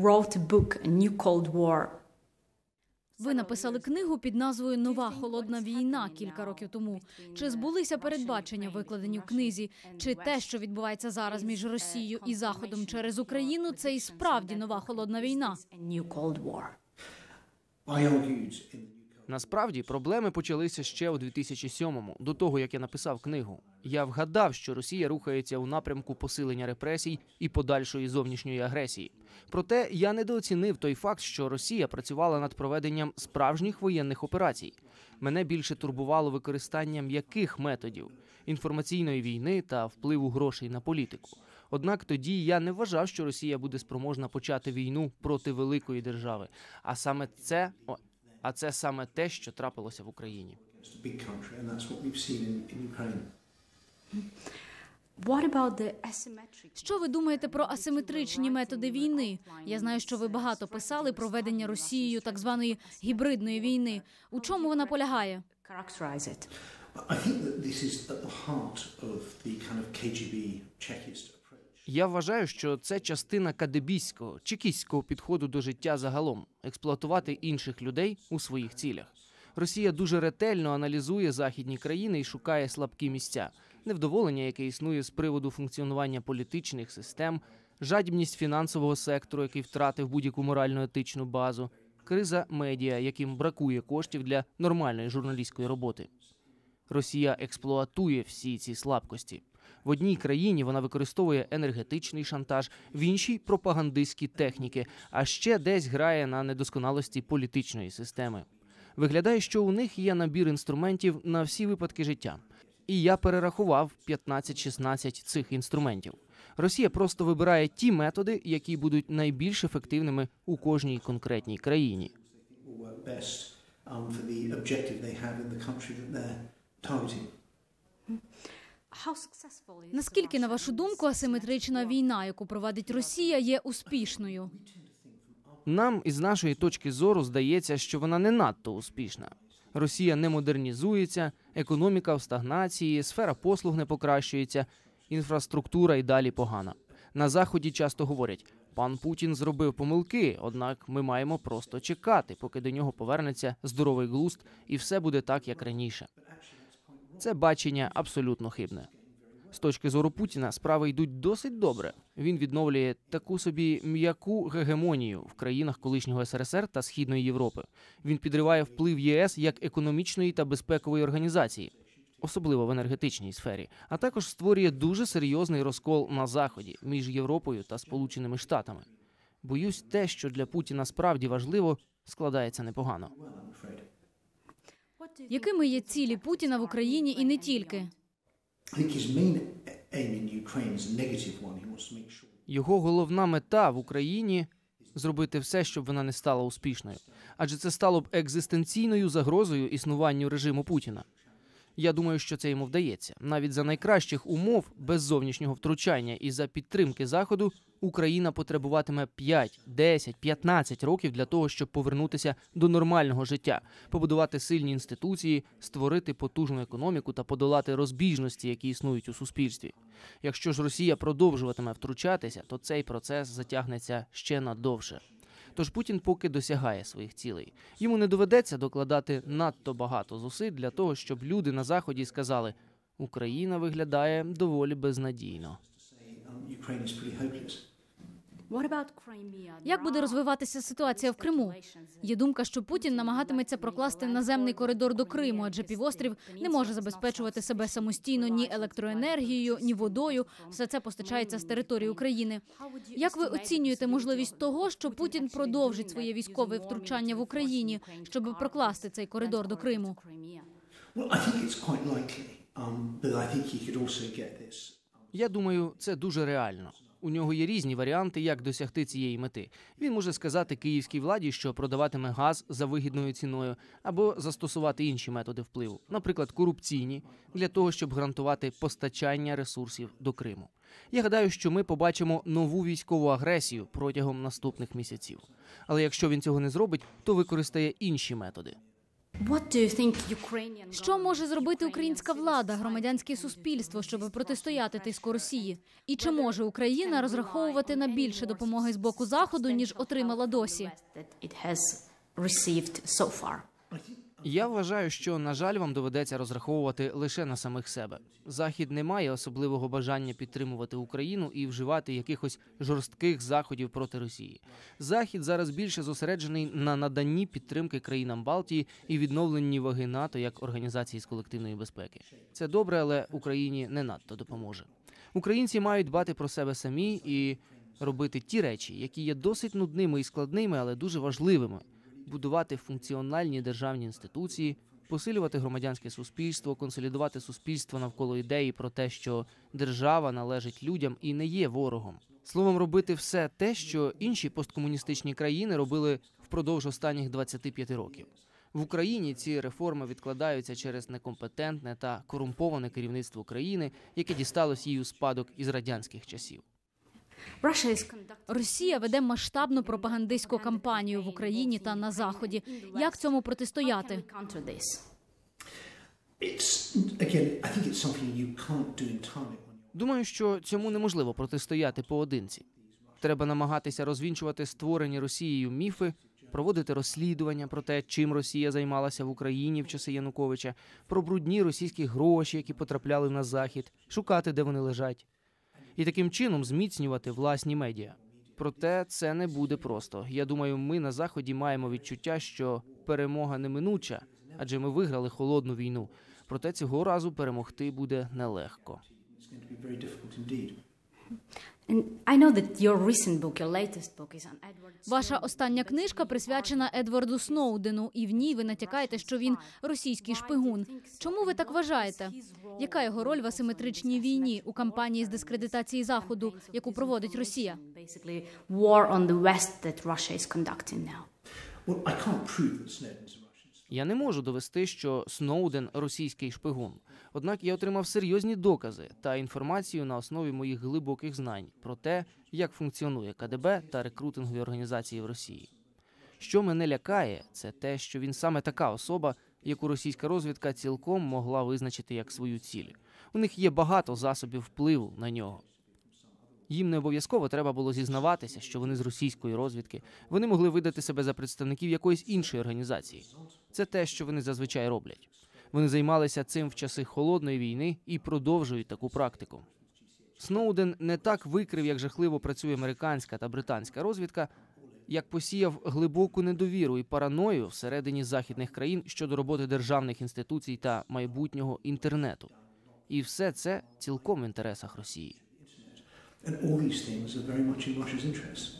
wrote a book, A New Cold War. Ви написали книгу під назвою Нова холодна війна кілька років тому. Чи збулися передбачення, викладені в книзі? Чи те, що відбувається зараз між Росією і Заходом через Україну, це і справді нова холодна війна? Насправді проблеми почалися ще у 2007-му, до того як я написав книгу. Я вгадав, що Росія рухається у напрямку посилення репресій і подальшої зовнішньої агресії. Проте я недооцінив той факт, що Росія працювала над проведенням справжніх воєнних операцій. Мене більше турбувало використання м'яких методів інформаційної війни та впливу грошей на політику. Однак тоді я не вважав, що Росія буде спроможна почати війну проти великої держави. А саме це а це саме те, що трапилося в Україні. Що ви думаєте про асиметричні методи війни? Я знаю, що ви багато писали про ведення Росією так званої гібридної війни. У чому вона полягає? I think that this is at the heart of the kind of KGB. Я вважаю, що це частина кадебійського чекістського підходу до життя загалом експлуатувати інших людей у своїх цілях. Росія дуже ретельно аналізує західні країни і шукає слабкі місця, невдоволення, яке існує з приводу функціонування політичних систем, жадібність фінансового сектору, який втратив будь-яку морально-етичну базу, криза медіа, яким бракує коштів для нормальної журналістської роботи. Росія експлуатує всі ці слабкості. В одній країні вона використовує енергетичний шантаж, в іншій пропагандистські техніки, а ще десь грає на недосконалості політичної системи. Виглядає, що у них є набір інструментів на всі випадки життя. І я перерахував 15-16 цих інструментів. Росія просто вибирає ті методи, які будуть найбільш ефективними у кожній конкретній країні. Наскільки, на вашу думку, асиметрична війна, яку проводить Росія, є успішною? Нам із нашої точки зору здається, що вона не надто успішна. Росія не модернізується, економіка в стагнації, сфера послуг не покращується, інфраструктура й далі погана. На заході часто говорять: пан Путін зробив помилки, однак ми маємо просто чекати, поки до нього повернеться здоровий глузд, і все буде так, як раніше. Це бачення абсолютно хибне. З точки зору Путіна справи йдуть досить добре. Він відновлює таку собі м'яку гегемонію в країнах колишнього СРСР та Східної Європи. Він підриває вплив ЄС як економічної та безпекової організації, особливо в енергетичній сфері, а також створює дуже серйозний розкол на заході між Європою та Сполученими Штатами. Боюсь, те, що для Путіна справді важливо, складається непогано. Якими є цілі Путіна в Україні і не тільки? Його головна мета в Україні зробити все, щоб вона не стала успішною, адже це стало б екзистенційною загрозою існуванню режиму Путіна. Я думаю, що це йому вдається. Навіть за найкращих умов без зовнішнього втручання і за підтримки заходу Україна потребуватиме 5, 10, 15 років для того, щоб повернутися до нормального життя, побудувати сильні інституції, створити потужну економіку та подолати розбіжності, які існують у суспільстві. Якщо ж Росія продовжуватиме втручатися, то цей процес затягнеться ще надовше. Тож Путін поки досягає своїх цілей. Йому не доведеться докладати надто багато зусиль для того, щоб люди на заході сказали: Україна виглядає доволі безнадійно. Як буде розвиватися ситуація в Криму? Є думка, що Путін намагатиметься прокласти наземний коридор до Криму, адже півострів не може забезпечувати себе самостійно ні електроенергією, ні водою. Все це постачається з території України. Як ви оцінюєте можливість того, що Путін продовжить своє військове втручання в Україні, щоб прокласти цей коридор до Криму? Well, I think it's quite likely, um, but I think he could also get this. Я думаю, це дуже реально. У нього є різні варіанти, як досягти цієї мети. Він може сказати київській владі, що продаватиме газ за вигідною ціною, або застосувати інші методи впливу, наприклад, корупційні, для того, щоб гарантувати постачання ресурсів до Криму. Я гадаю, що ми побачимо нову військову агресію протягом наступних місяців. Але якщо він цього не зробить, то використає інші методи. Що може зробити українська влада, громадянське суспільство, щоб протистояти тиску Росії? І чи може Україна розраховувати на більше допомоги з боку заходу ніж отримала досі? Я вважаю, що на жаль, вам доведеться розраховувати лише на самих себе. Захід не має особливого бажання підтримувати Україну і вживати якихось жорстких заходів проти Росії. Захід зараз більше зосереджений на наданні підтримки країнам Балтії і відновленні ваги НАТО як організації з колективної безпеки. Це добре, але Україні не надто допоможе. Українці мають дбати про себе самі і робити ті речі, які є досить нудними і складними, але дуже важливими будувати функціональні державні інституції, посилювати громадянське суспільство, консолідувати суспільство навколо ідеї про те, що держава належить людям і не є ворогом. Словом, робити все те, що інші посткомуністичні країни робили впродовж останніх 25 років. В Україні ці реформи відкладаються через некомпетентне та корумповане керівництво країни, яке дісталось їй у спадок із радянських часів. Russia is Росія веде масштабну пропагандистську кампанію в Україні та на заході. Як цьому протистояти? we counter this? It's, again, I think it's something you can't do entirely on your Думаю, що цьому неможливо протистояти поодинці. Треба намагатися розвінчувати створені Росією міфи, проводити розслідування про те, чим Росія займалася в Україні в часи Януковича, про брудні російські гроші, які потрапляли на захід, шукати, де вони лежать, і таким чином зміцнювати власні медіа. Проте це не буде просто. Я думаю, ми на заході маємо відчуття, що перемога неминуча, адже ми виграли холодну війну. Проте цього разу перемогти буде нелегко. It's going to be very difficult indeed. And I know that your recent book, your latest book, is on Edward Ваша остання книжка присвячена Едварду Сноудену, і в ній ви натякаєте, що він російський шпигун. Чому ви так вважаєте? Яка його роль в асиметричній війні у кампанії з дискредитації заходу, яку проводить Росія? Well, I can't prove that Snowden's. Я не можу довести, що Сноуден російський шпигун. Однак я отримав серйозні докази та інформацію на основі моїх глибоких знань про те, як функціонує КДБ та рекрутингові організації в Росії. Що мене лякає, це те, що він саме така особа, яку російська розвідка цілком могла визначити як свою ціль. У них є багато засобів впливу на нього. Їм не обов'язково треба було зізнаватися, що вони з російської розвідки. Вони могли видати себе за представників якоїсь іншої організації. Це те, що вони зазвичай роблять. Вони займалися цим в часи холодної війни і продовжують таку практику. Сноуден не так викрив, як жахливо працює американська та британська розвідка, як посіяв глибоку недовіру і параною всередині західних країн щодо роботи державних інституцій та майбутнього інтернету. І все це цілком в інтересах Росії. And all these things are very much in Russia's interests.